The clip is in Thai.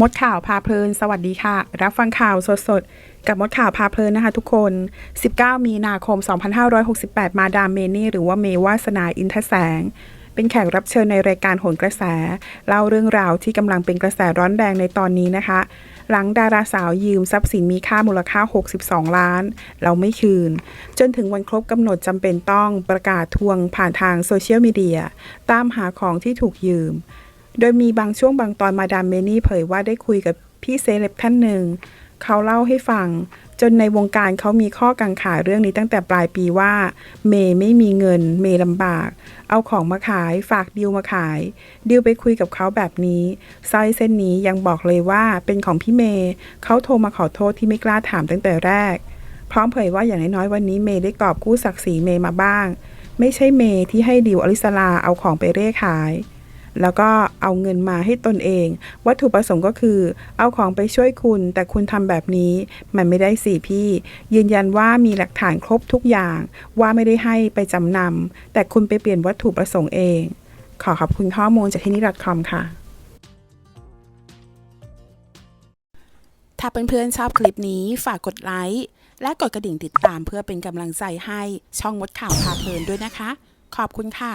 มดข่าวพาเพลิน สวัสดีค่ะ รับฟังข่าวสดๆ กับมดข่าวพาเพลินนะคะทุกคน 19 มีนาคม 2568 มาดามเมนี่ หรือว่าเมวาสนาอินทแสง เป็นแขกรับเชิญในรายการโหนกระแส เล่าเรื่องราวที่กำลังเป็นกระแสร้อนแรงในตอนนี้นะคะ หลังดาราสาวยืมทรัพย์สินมีค่ามูลค่า 62 ล้าน เราไม่คืน จนถึงวันครบกำหนดจำเป็นต้องประกาศทวงผ่านทางโซเชียลมีเดียตามหาของที่ถูกยืม โดยมีบางช่วงบางตอนมาดามเมนี่เผยว่าได้คุยกับพี่เซเลบท่านหนึ่ง เขาเล่าให้ฟัง จนในวงการเขามีข้อกังขาเรื่องนี้ตั้งแต่ปลายปีว่า เมย์ไม่มีเงิน เมย์ลำบาก เอาของมาขายฝากดิวมาขาย ดิวไปคุยกับเขาแบบนี้สร้อยเส้นนี้ยังบอกเลยว่าเป็นของพี่เมย์เขาโทรมาขอโทษที่ไม่กล้าถามตั้งแต่แรก พร้อมเผยว่าอย่างน้อยๆวันนี้เมย์ได้กอบกู้ศักดิ์ศรีเมย์มาบ้าง ไม่ใช่เมย์ที่ให้ดิวอลิสลาเอาของไปเร่ขาย แล้วก็เอาเงินมาให้ตนเอง วัตถุประสงค์ก็คือ เอาของไปช่วยคุณ แต่คุณทำแบบนี้มันไม่ได้สิพี่ ยืนยันว่ามีหลักฐานครบทุกอย่าง ว่าไม่ได้ให้ไปจำนำแต่คุณไปเปลี่ยนวัตถุประสงค์เอง ขอขอบคุณข้อมูลจากที่นี่ .com ค่ะถ้าเพื่อนๆชอบคลิปนี้ฝากกดไลค์และกดกระดิ่งติดตามเพื่อเป็นกำลังใจให้ช่องมดข่าวพาเพลินด้วยนะคะ ขอบคุณค่ะ